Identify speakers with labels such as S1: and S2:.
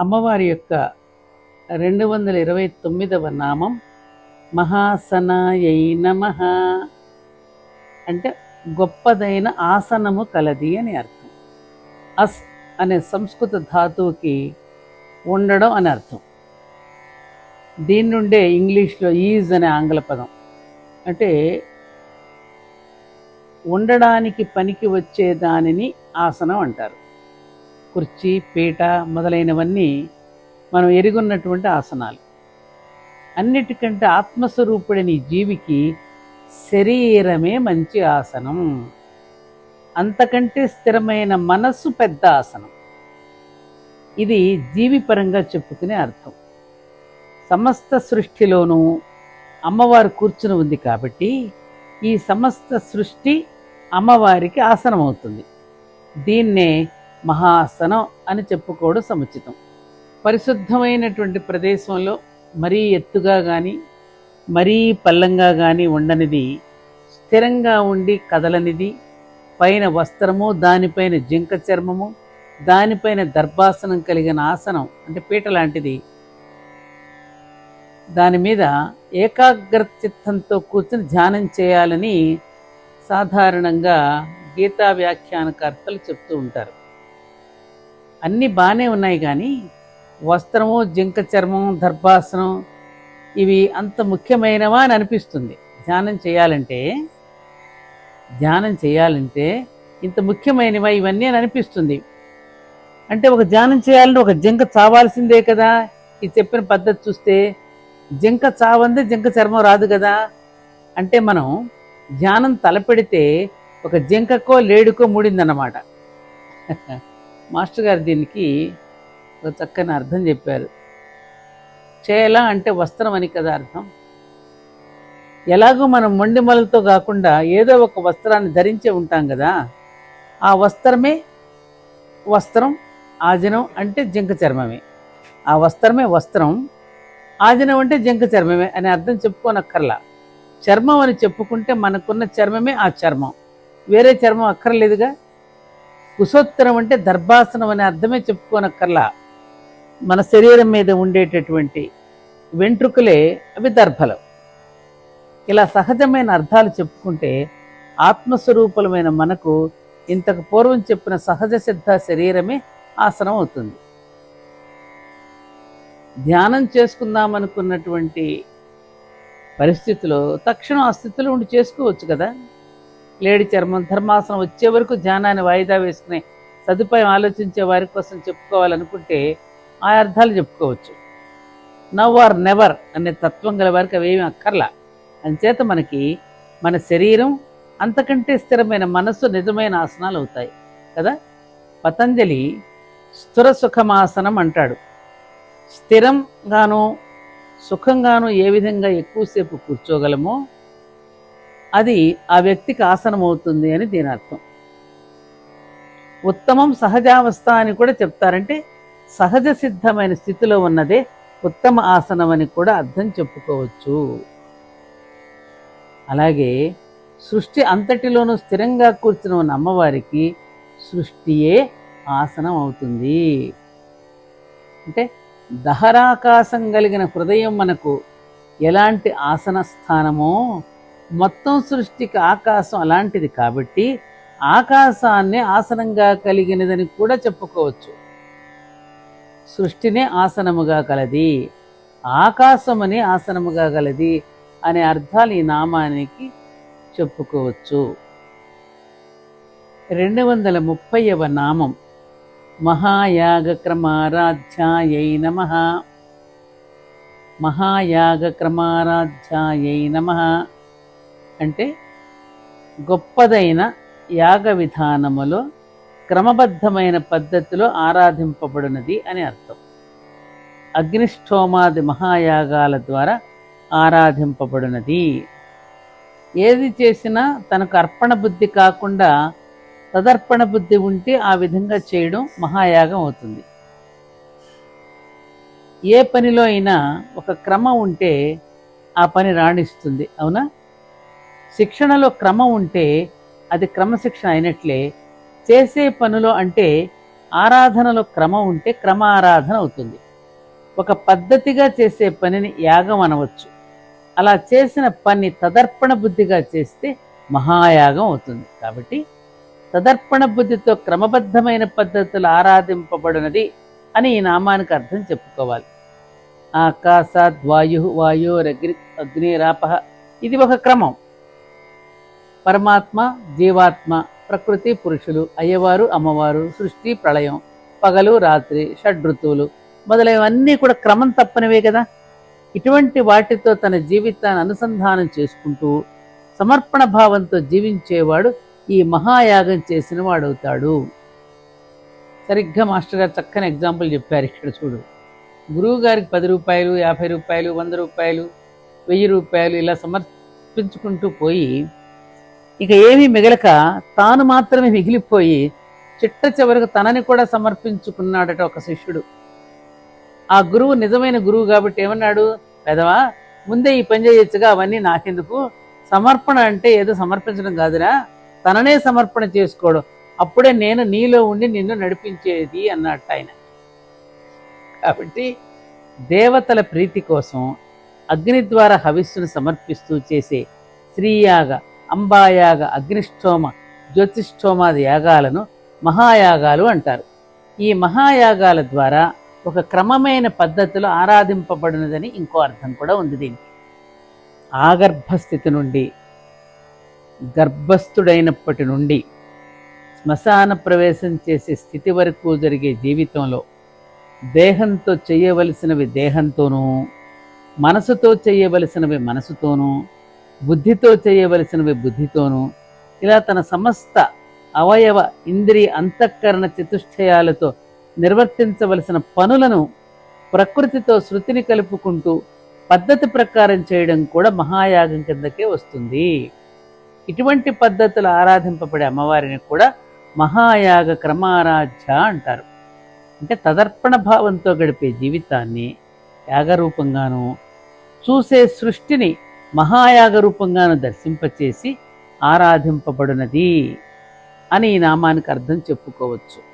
S1: అమ్మవారి యొక్క రెండు వందల ఇరవై తొమ్మిదవ నామం మహాసనాయై నమ. అంటే గొప్పదైన ఆసనము కలది అని అర్థం. అస్ అనే సంస్కృత ధాతువుకి ఉండడం అని అర్థం. దీని నుండే ఇంగ్లీష్లో ఈజ్ అనే ఆంగ్ల పదం. అంటే ఉండడానికి పనికి వచ్చే దానిని ఆసనం అంటారు. కుర్చీ పీట మొదలైనవన్నీ మనం ఎరుగున్నటువంటి ఆసనాలు. అన్నిటికంటే ఆత్మస్వరూపుడని జీవికి శరీరమే మంచి ఆసనం. అంతకంటే స్థిరమైన మనస్సు పెద్ద ఆసనం. ఇది జీవిపరంగా చెప్పుకునే అర్థం. సమస్త సృష్టిలోనూ అమ్మవారు కూర్చుని ఉంది కాబట్టి ఈ సమస్త సృష్టి అమ్మవారికి ఆసనం అవుతుంది దీన్నే మహాసనం అని చెప్పుకోవడం సముచితం. పరిశుద్ధమైనటువంటి ప్రదేశంలో మరీ ఎత్తుగా కానీ మరీ పల్లంగా కానీ ఉండనిది స్థిరంగా ఉండి కదలనిది పైన వస్త్రము దానిపైన జింక చర్మము దానిపైన దర్భాసనం కలిగిన ఆసనం అంటే పీట లాంటిది. దాని మీద ఏకాగ్రచిత్తంతో కూర్చుని ధ్యానం చేయాలని సాధారణంగా గీతా వ్యాఖ్యానకర్తలు చెప్తూ ఉంటారు. అన్నీ బాగానే ఉన్నాయి కానీ వస్త్రము జింక చర్మం దర్భాసనం ఇవి అంత ముఖ్యమైనవా అని అనిపిస్తుంది. ధ్యానం చేయాలంటే ధ్యానం చేయాలంటే ఇంత ముఖ్యమైనవా ఇవన్నీ అని అనిపిస్తుంది. అంటే ఒక ధ్యానం చేయాలంటే ఒక జింక చావాల్సిందే కదా. ఈ చెప్పిన పద్ధతి చూస్తే జింక చావంది జింక చర్మం రాదు కదా. అంటే మనం ధ్యానం తలపెడితే ఒక జింకకో లేడుకో మూడిందన్నమాట. మాస్టర్ గారు దీనికి ఒక చక్కని అర్థం చెప్పారు. చేల అంటే వస్త్రం అని కదా అర్థం? ఎలాగో మనం మొండిమలతో కాకుండా ఏదో ఒక వస్త్రాన్ని ధరించే ఉంటాం కదా? ఆ వస్త్రమే వస్త్రం ఆజనం అంటే జింక చర్మమే. ఆ వస్త్రమే వస్త్రం ఆజనం అంటే జింక చర్మమే అనే అర్థం చెప్పుకోనక్కర్లా. చర్మం అని చెప్పుకుంటే మనకున్న చర్మమే ఆ చర్మం. వేరే చర్మం అక్కర్లేదుగా? కుశోత్తరం అంటే దర్భాసనం అనే అర్థమే చెప్పుకోనక్కర్లా. మన శరీరం మీద ఉండేటటువంటి వెంట్రుకలే అవి దర్భలు. ఇలా సహజమైన అర్థాలు చెప్పుకుంటే ఆత్మస్వరూపులమైన మనకు ఇంతకు పూర్వం చెప్పిన సహజ సిద్ధ శరీరమే ఆసనం అవుతుంది. ధ్యానం చేసుకుందామనుకున్నటువంటి పరిస్థితిలో తక్షణం ఆ స్థితిలో ఉండి చేసుకోవచ్చు కదా? లేడి చర్మం ధర్మాసనం వచ్చే వరకు ధ్యానాన్ని వాయిదా వేసుకునే సదుపాయం ఆలోచించే వారి కోసం చెప్పుకోవాలనుకుంటే ఆ అర్థాలు చెప్పుకోవచ్చు. నవ్ ఆర్ నెవర్ అనే తత్వం గల వారికి అవేమి అక్కర్లా. అంచేత మనకి మన శరీరం అంతకంటే స్థిరమైన మనస్సు నిజమైన ఆసనాలు అవుతాయి కదా? పతంజలి స్థిర సుఖమాసనం అంటాడు. స్థిరంగాను సుఖంగాను ఏ విధంగా ఎక్కువసేపు కూర్చోగలమో అది ఆ వ్యక్తికి ఆసనం అవుతుంది అని దీని అర్థం. ఉత్తమం సహజావస్థ అని కూడా చెప్తారంటే సహజ సిద్ధమైన స్థితిలో ఉన్నదే ఉత్తమ ఆసనం అని కూడా అర్థం చెప్పుకోవచ్చు. అలాగే సృష్టి అంతటిలోనూ స్థిరంగా కూర్చుని ఉన్న అమ్మవారికి సృష్టియే ఆసనం అవుతుంది. అంటే దహరాకాశం కలిగిన హృదయం మనకు ఎలాంటి ఆసన స్థానమో మొత్తం సృష్టికి ఆకాశం అలాంటిది కాబట్టి ఆకాశాన్ని ఆసనంగా కలిగినదని కూడా చెప్పుకోవచ్చు. సృష్టినే ఆసనముగా కలది ఆకాశమని ఆసనముగా కలది అనే అర్థాలు ఈ నామానికి చెప్పుకోవచ్చు. రెండు వందల ముప్పైవ నామం. మహాయాగక్రమారాధ్యాయై నమ. మహాయాగక్రమారాధ్యాయై నమ. అంటే గొప్పదైన యాగ విధానములో క్రమబద్ధమైన పద్ధతిలో ఆరాధింపబడినది అని అర్థం. అగ్నిష్టోమాది మహాయాగాల ద్వారా ఆరాధింపబడినది. ఏది చేసినా తనకు అర్పణ బుద్ధి కాకుండా తదర్పణ బుద్ధి ఉంటే ఆ విధంగా చేయడం మహాయాగం అవుతుంది. ఏ పనిలో అయినా ఒక క్రమం ఉంటే ఆ పని రాణిస్తుంది అవునా? శిక్షణలో క్రమం ఉంటే అది క్రమశిక్షణ అయినట్లే. చేసే పనులో అంటే ఆరాధనలో క్రమం ఉంటే క్రమ ఆరాధన అవుతుంది. ఒక పద్ధతిగా చేసే పనిని యాగం అనవచ్చు. అలా చేసిన పని తదర్పణ బుద్ధిగా చేస్తే మహాయాగం అవుతుంది. కాబట్టి తదర్పణ బుద్ధితో క్రమబద్ధమైన పద్ధతులు ఆరాధింపబడినది అని ఈ నామానికి అర్థం చెప్పుకోవాలి. ఆకాశాద్ వాయు అగ్ని అగ్నిరాప ఇది ఒక క్రమం. పరమాత్మ జీవాత్మ ప్రకృతి పురుషులు అయ్యవారు అమ్మవారు సృష్టి ప్రళయం పగలు రాత్రి షడ్ఋతువులు మొదలైనవన్నీ కూడా క్రమం తప్పనివే కదా. ఇటువంటి వాటితో తన జీవితాన్ని అనుసంధానం చేసుకుంటూ సమర్పణ భావంతో జీవించేవాడు ఈ మహాయాగం చేసిన వాడవుతాడు సరిగ్గా మాస్టర్ గారు చక్కని ఎగ్జాంపుల్ చెప్పారు ఇక్కడ చూడు. గురువు గారికి పది రూపాయలు యాభై రూపాయలు వంద రూపాయలు వెయ్యి రూపాయలు ఇలా సమర్పించుకుంటూ పోయి ఇక ఏమీ మిగలక తాను మాత్రమే మిగిలిపోయి చిట్ట చివరకు తనని కూడా సమర్పించుకున్నాడట ఒక శిష్యుడు. ఆ గురువు నిజమైన గురువు కాబట్టి ఏమన్నాడు? పెదవా ముందే ఈ పని చేయొచ్చుగా అవన్నీ నాకెందుకు? సమర్పణ అంటే ఏదో సమర్పించడం కాదురా. తననే సమర్పణ చేసుకోవడం అప్పుడే నేను నీలో ఉండి నిన్ను నడిపించేది అన్నట్టు ఆయన. కాబట్టి దేవతల ప్రీతి కోసం అగ్ని ద్వారా హవిస్సును సమర్పిస్తూ చేసే శ్రీయాగ అంబాయాగ అగ్నిష్టోమ జ్యోతిష్ఠోమాది యాగాలను మహాయాగాలు అంటారు. ఈ మహాయాగాల ద్వారా ఒక క్రమమైన పద్ధతిలో ఆరాధింపబడినదని ఇంకో అర్థం కూడా ఉంది దీనికి. ఆగర్భస్థితి నుండి గర్భస్థుడైనప్పటి నుండి శ్మశాన ప్రవేశం చేసే స్థితి వరకు జరిగే జీవితంలో దేహంతో చేయవలసినవి దేహంతోనూ మనసుతో చేయవలసినవి మనసుతోనూ బుద్ధితో చేయవలసినవి బుద్ధితోనూ ఇలా తన సమస్త అవయవ ఇంద్రియ అంతఃకరణ చతుష్టయాలతో నిర్వర్తించవలసిన పనులను ప్రకృతితో శృతిని కలుపుకుంటూ పద్ధతి ప్రకారం చేయడం కూడా మహాయాగం కిందకే వస్తుంది. ఇటువంటి పద్ధతులు ఆరాధింపబడే అమ్మవారిని కూడా మహాయాగ క్రమారాధ్య అంటారు. అంటే తదర్పణ భావంతో గడిపే జీవితాన్ని యాగరూపంగాను చూసే సృష్టిని మహాయాగ రూపంగాను దర్శింపచేసి ఆరాధింపబడినది అని ఈ నామానికి అర్థం చెప్పుకోవచ్చు.